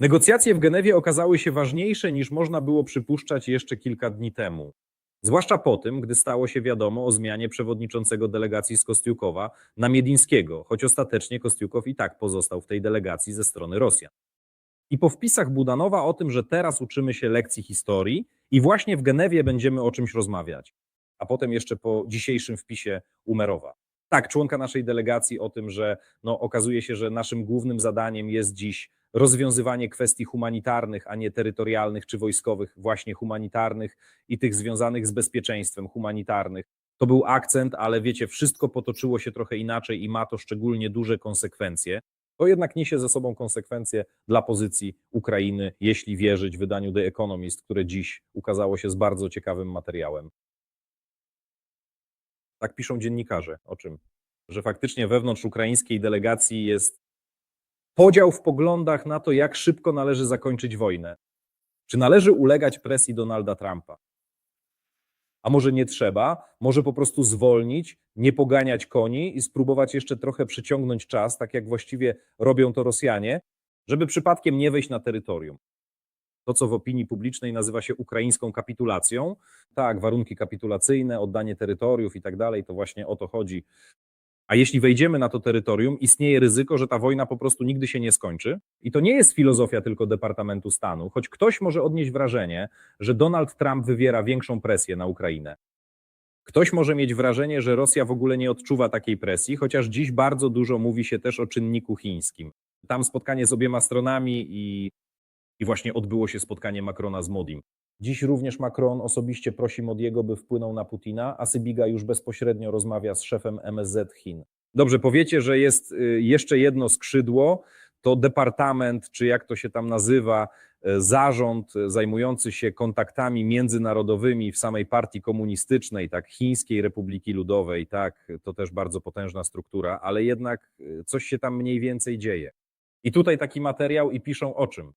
Negocjacje w Genewie okazały się ważniejsze niż można było przypuszczać jeszcze kilka dni temu. Zwłaszcza po tym, gdy stało się wiadomo o zmianie przewodniczącego delegacji z Kostiukowa na Miedińskiego, choć ostatecznie Kostiukow i tak pozostał w tej delegacji ze strony Rosjan. I po wpisach Budanowa o tym, że teraz uczymy się lekcji historii i właśnie w Genewie będziemy o czymś rozmawiać. A potem jeszcze po dzisiejszym wpisie Umerowa. Tak, członka naszej delegacji o tym, że no, okazuje się, że naszym głównym zadaniem jest dziś rozwiązywanie kwestii humanitarnych, a nie terytorialnych czy wojskowych, właśnie humanitarnych i tych związanych z bezpieczeństwem humanitarnych. To był akcent, ale wiecie, wszystko potoczyło się trochę inaczej i ma to szczególnie duże konsekwencje. To jednak niesie ze sobą konsekwencje dla pozycji Ukrainy, jeśli wierzyć wydaniu The Economist, które dziś ukazało się z bardzo ciekawym materiałem. Tak piszą dziennikarze. O czym? Że faktycznie wewnątrz ukraińskiej delegacji jest podział w poglądach na to, jak szybko należy zakończyć wojnę. Czy należy ulegać presji Donalda Trumpa? A może nie trzeba? Może po prostu zwolnić, nie poganiać koni i spróbować jeszcze trochę przyciągnąć czas, tak jak właściwie robią to Rosjanie, żeby przypadkiem nie wejść na terytorium. To, co w opinii publicznej nazywa się ukraińską kapitulacją. Tak, warunki kapitulacyjne, oddanie terytoriów i tak dalej, to właśnie o to chodzi. A jeśli wejdziemy na to terytorium, istnieje ryzyko, że ta wojna po prostu nigdy się nie skończy. I to nie jest filozofia tylko Departamentu Stanu, choć ktoś może odnieść wrażenie, że Donald Trump wywiera większą presję na Ukrainę. Ktoś może mieć wrażenie, że Rosja w ogóle nie odczuwa takiej presji, chociaż dziś bardzo dużo mówi się też o czynniku chińskim. Tam spotkanie z obiema stronami i, i właśnie odbyło się spotkanie Macrona z Modim. Dziś również Macron osobiście prosi Modiego, by wpłynął na Putina, a Sybiga już bezpośrednio rozmawia z szefem MSZ Chin. Dobrze, powiecie, że jest y, jeszcze jedno skrzydło, to departament, czy jak to się tam nazywa, y, zarząd zajmujący się kontaktami międzynarodowymi w samej partii komunistycznej, tak, Chińskiej Republiki Ludowej, tak, to też bardzo potężna struktura, ale jednak y, coś się tam mniej więcej dzieje. I tutaj taki materiał i piszą o czym?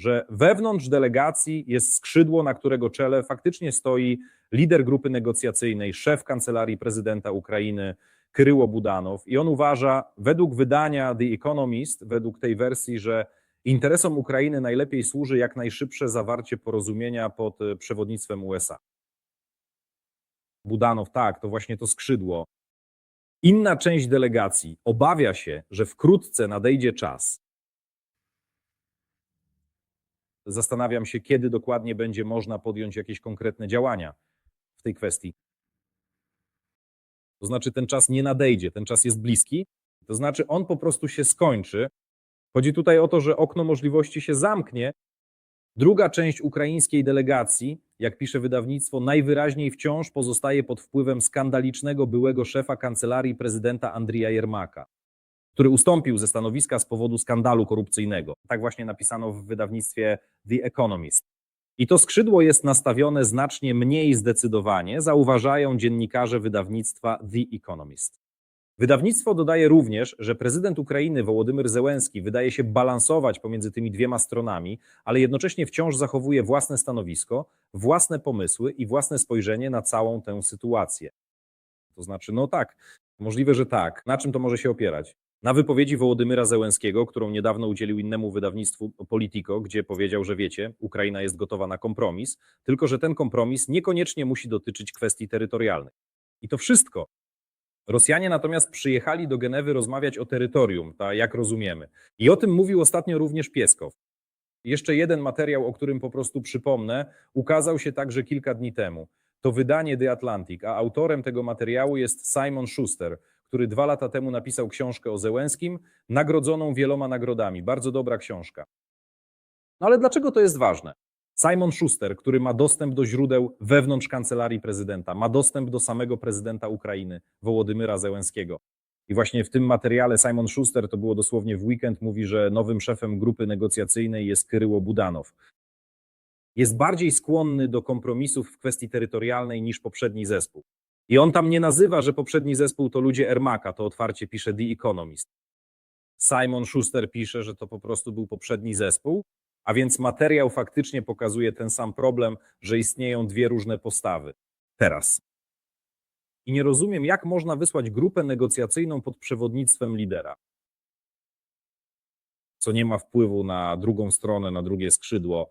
Że wewnątrz delegacji jest skrzydło, na którego czele faktycznie stoi lider grupy negocjacyjnej, szef kancelarii prezydenta Ukrainy, Kryło Budanow. I on uważa, według wydania The Economist, według tej wersji, że interesom Ukrainy najlepiej służy jak najszybsze zawarcie porozumienia pod przewodnictwem USA. Budanow, tak, to właśnie to skrzydło. Inna część delegacji obawia się, że wkrótce nadejdzie czas, Zastanawiam się, kiedy dokładnie będzie można podjąć jakieś konkretne działania w tej kwestii. To znaczy, ten czas nie nadejdzie, ten czas jest bliski, to znaczy, on po prostu się skończy. Chodzi tutaj o to, że okno możliwości się zamknie. Druga część ukraińskiej delegacji, jak pisze wydawnictwo, najwyraźniej wciąż pozostaje pod wpływem skandalicznego byłego szefa kancelarii prezydenta Andrija Jermaka który ustąpił ze stanowiska z powodu skandalu korupcyjnego. Tak właśnie napisano w wydawnictwie The Economist. I to skrzydło jest nastawione znacznie mniej zdecydowanie, zauważają dziennikarze wydawnictwa The Economist. Wydawnictwo dodaje również, że prezydent Ukrainy Wołodymyr Zełenski wydaje się balansować pomiędzy tymi dwiema stronami, ale jednocześnie wciąż zachowuje własne stanowisko, własne pomysły i własne spojrzenie na całą tę sytuację. To znaczy, no tak, możliwe, że tak. Na czym to może się opierać? Na wypowiedzi Wołodymyra Zełenskiego, którą niedawno udzielił innemu wydawnictwu Politico, gdzie powiedział, że wiecie, Ukraina jest gotowa na kompromis, tylko że ten kompromis niekoniecznie musi dotyczyć kwestii terytorialnych. I to wszystko. Rosjanie natomiast przyjechali do Genewy rozmawiać o terytorium, tak jak rozumiemy. I o tym mówił ostatnio również Pieskow. Jeszcze jeden materiał, o którym po prostu przypomnę, ukazał się także kilka dni temu. To wydanie The Atlantic, a autorem tego materiału jest Simon Schuster, który dwa lata temu napisał książkę o Zełenskim, nagrodzoną wieloma nagrodami. Bardzo dobra książka. No ale dlaczego to jest ważne? Simon Schuster, który ma dostęp do źródeł wewnątrz kancelarii prezydenta, ma dostęp do samego prezydenta Ukrainy, Wołodymyra Zełenskiego. I właśnie w tym materiale Simon Schuster, to było dosłownie w weekend, mówi, że nowym szefem grupy negocjacyjnej jest Kryło Budanow. Jest bardziej skłonny do kompromisów w kwestii terytorialnej niż poprzedni zespół. I on tam nie nazywa, że poprzedni zespół to ludzie Ermaka, to otwarcie pisze The Economist. Simon Schuster pisze, że to po prostu był poprzedni zespół, a więc materiał faktycznie pokazuje ten sam problem, że istnieją dwie różne postawy. Teraz. I nie rozumiem, jak można wysłać grupę negocjacyjną pod przewodnictwem lidera. co nie ma wpływu na drugą stronę, na drugie skrzydło.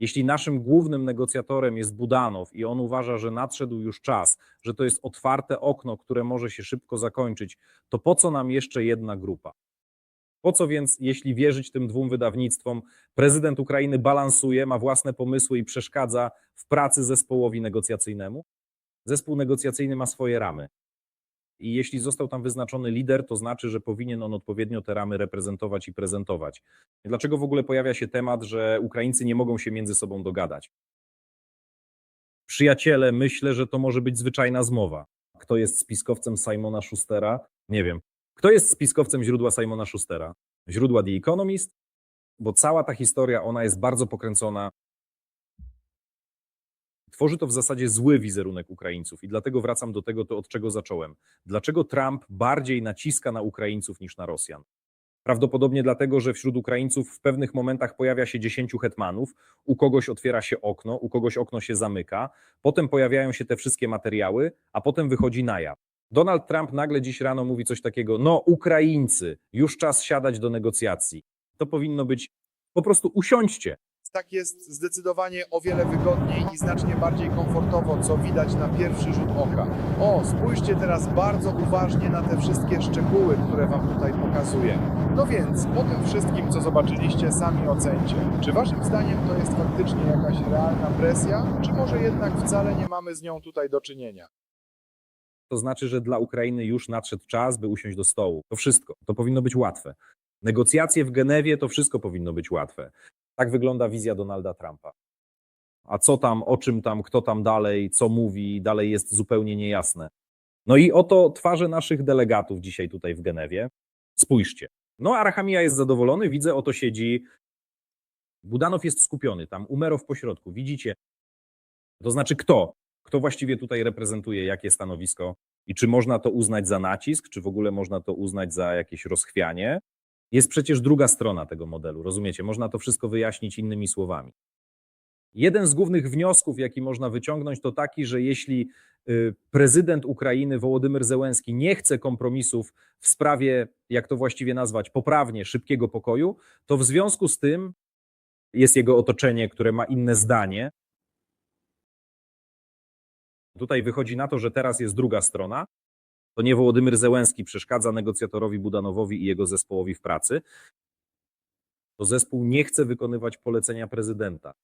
Jeśli naszym głównym negocjatorem jest Budanow i on uważa, że nadszedł już czas, że to jest otwarte okno, które może się szybko zakończyć, to po co nam jeszcze jedna grupa? Po co więc, jeśli wierzyć tym dwóm wydawnictwom, prezydent Ukrainy balansuje, ma własne pomysły i przeszkadza w pracy zespołowi negocjacyjnemu? Zespół negocjacyjny ma swoje ramy. I jeśli został tam wyznaczony lider, to znaczy, że powinien on odpowiednio te ramy reprezentować i prezentować. Dlaczego w ogóle pojawia się temat, że Ukraińcy nie mogą się między sobą dogadać? Przyjaciele, myślę, że to może być zwyczajna zmowa. Kto jest spiskowcem Simona Schustera? Nie wiem. Kto jest spiskowcem źródła Simona Schustera? Źródła The Economist? Bo cała ta historia, ona jest bardzo pokręcona. Tworzy to w zasadzie zły wizerunek Ukraińców i dlatego wracam do tego, to od czego zacząłem. Dlaczego Trump bardziej naciska na Ukraińców niż na Rosjan? Prawdopodobnie dlatego, że wśród Ukraińców w pewnych momentach pojawia się dziesięciu hetmanów, u kogoś otwiera się okno, u kogoś okno się zamyka, potem pojawiają się te wszystkie materiały, a potem wychodzi na jaw. Donald Trump nagle dziś rano mówi coś takiego: No, Ukraińcy, już czas siadać do negocjacji. To powinno być po prostu usiądźcie. Tak jest zdecydowanie o wiele wygodniej i znacznie bardziej komfortowo, co widać na pierwszy rzut oka. O, spójrzcie teraz bardzo uważnie na te wszystkie szczegóły, które Wam tutaj pokazuję. No więc, po tym wszystkim, co zobaczyliście, sami ocencie. Czy Waszym zdaniem to jest faktycznie jakaś realna presja, czy może jednak wcale nie mamy z nią tutaj do czynienia? To znaczy, że dla Ukrainy już nadszedł czas, by usiąść do stołu. To wszystko. To powinno być łatwe. Negocjacje w Genewie to wszystko powinno być łatwe. Tak wygląda wizja Donalda Trumpa. A co tam, o czym tam, kto tam dalej, co mówi, dalej jest zupełnie niejasne. No i oto twarze naszych delegatów dzisiaj tutaj w Genewie. Spójrzcie. No, Arachamia jest zadowolony, widzę, oto siedzi. Budanow jest skupiony, tam Umerow po środku. Widzicie? To znaczy kto? Kto właściwie tutaj reprezentuje jakie stanowisko i czy można to uznać za nacisk, czy w ogóle można to uznać za jakieś rozchwianie? Jest przecież druga strona tego modelu, rozumiecie? Można to wszystko wyjaśnić innymi słowami. Jeden z głównych wniosków, jaki można wyciągnąć, to taki, że jeśli y, prezydent Ukrainy Wołodymyr Zełenski nie chce kompromisów w sprawie, jak to właściwie nazwać, poprawnie szybkiego pokoju, to w związku z tym jest jego otoczenie, które ma inne zdanie. Tutaj wychodzi na to, że teraz jest druga strona. To nie Wołodymyr Zełenski przeszkadza negocjatorowi Budanowowi i jego zespołowi w pracy. To zespół nie chce wykonywać polecenia prezydenta.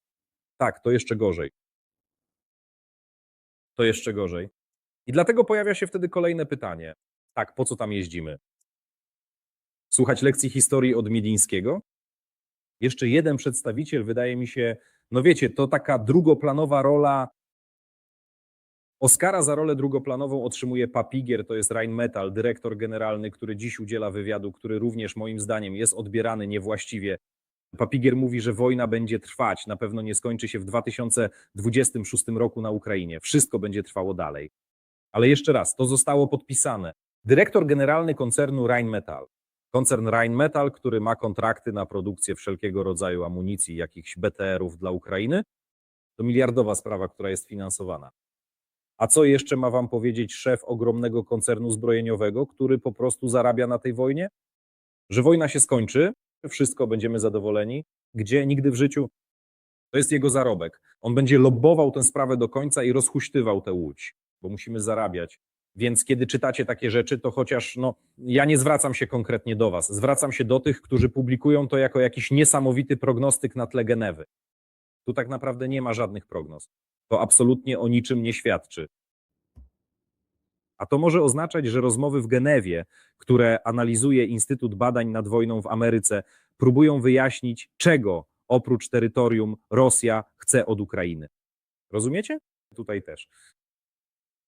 Tak, to jeszcze gorzej. To jeszcze gorzej. I dlatego pojawia się wtedy kolejne pytanie. Tak, po co tam jeździmy? Słuchać lekcji historii od Miedińskiego? Jeszcze jeden przedstawiciel, wydaje mi się, no wiecie, to taka drugoplanowa rola. Oscara za rolę drugoplanową otrzymuje Papigier, to jest Rheinmetall, dyrektor generalny, który dziś udziela wywiadu, który również moim zdaniem jest odbierany niewłaściwie. Papigier mówi, że wojna będzie trwać, na pewno nie skończy się w 2026 roku na Ukrainie. Wszystko będzie trwało dalej. Ale jeszcze raz, to zostało podpisane. Dyrektor generalny koncernu Rheinmetall. Koncern Rheinmetall, który ma kontrakty na produkcję wszelkiego rodzaju amunicji, jakichś BTR-ów dla Ukrainy, to miliardowa sprawa, która jest finansowana. A co jeszcze ma wam powiedzieć szef ogromnego koncernu zbrojeniowego, który po prostu zarabia na tej wojnie? Że wojna się skończy, wszystko będziemy zadowoleni. Gdzie? Nigdy w życiu. To jest jego zarobek. On będzie lobbował tę sprawę do końca i rozhuśtywał tę łódź, bo musimy zarabiać. Więc kiedy czytacie takie rzeczy, to chociaż no, ja nie zwracam się konkretnie do was, zwracam się do tych, którzy publikują to jako jakiś niesamowity prognostyk na tle Genewy. Tu tak naprawdę nie ma żadnych prognoz. To absolutnie o niczym nie świadczy. A to może oznaczać, że rozmowy w Genewie, które analizuje Instytut Badań nad Wojną w Ameryce, próbują wyjaśnić, czego oprócz terytorium Rosja chce od Ukrainy. Rozumiecie? Tutaj też.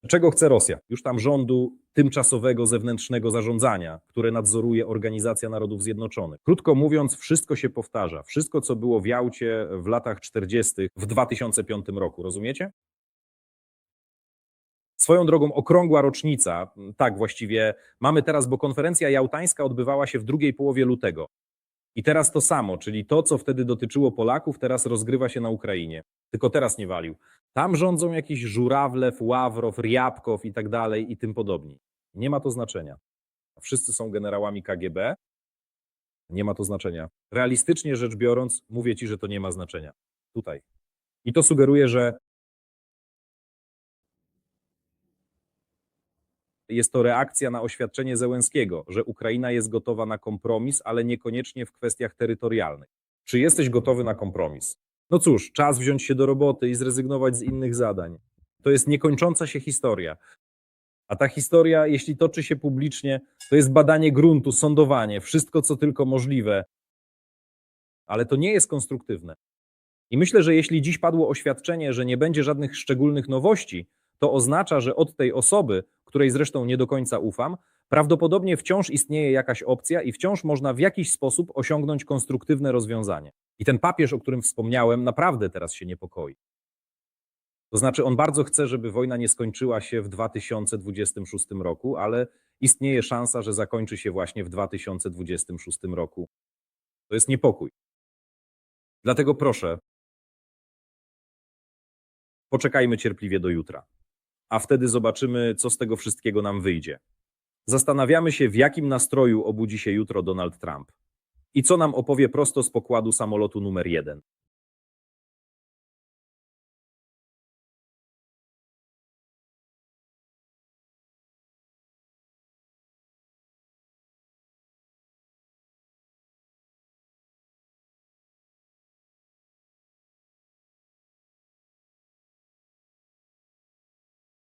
Czego chce Rosja? Już tam rządu tymczasowego zewnętrznego zarządzania, które nadzoruje Organizacja Narodów Zjednoczonych. Krótko mówiąc, wszystko się powtarza. Wszystko, co było w Jałcie w latach 40. w 2005 roku. Rozumiecie? Swoją drogą okrągła rocznica, tak właściwie mamy teraz, bo konferencja jałtańska odbywała się w drugiej połowie lutego. I teraz to samo, czyli to, co wtedy dotyczyło Polaków, teraz rozgrywa się na Ukrainie. Tylko teraz nie walił. Tam rządzą jakiś Żurawlew, Ławrow, Riabkow i tak dalej i tym podobni. Nie ma to znaczenia. Wszyscy są generałami KGB. Nie ma to znaczenia. Realistycznie rzecz biorąc, mówię ci, że to nie ma znaczenia. Tutaj. I to sugeruje, że jest to reakcja na oświadczenie Zełenskiego, że Ukraina jest gotowa na kompromis, ale niekoniecznie w kwestiach terytorialnych. Czy jesteś gotowy na kompromis? No cóż, czas wziąć się do roboty i zrezygnować z innych zadań. To jest niekończąca się historia. A ta historia, jeśli toczy się publicznie, to jest badanie gruntu, sądowanie, wszystko co tylko możliwe. Ale to nie jest konstruktywne. I myślę, że jeśli dziś padło oświadczenie, że nie będzie żadnych szczególnych nowości, to oznacza, że od tej osoby, której zresztą nie do końca ufam, prawdopodobnie wciąż istnieje jakaś opcja i wciąż można w jakiś sposób osiągnąć konstruktywne rozwiązanie. I ten papież, o którym wspomniałem, naprawdę teraz się niepokoi. To znaczy, on bardzo chce, żeby wojna nie skończyła się w 2026 roku, ale istnieje szansa, że zakończy się właśnie w 2026 roku. To jest niepokój. Dlatego proszę, poczekajmy cierpliwie do jutra, a wtedy zobaczymy, co z tego wszystkiego nam wyjdzie. Zastanawiamy się, w jakim nastroju obudzi się jutro Donald Trump i co nam opowie prosto z pokładu samolotu numer jeden.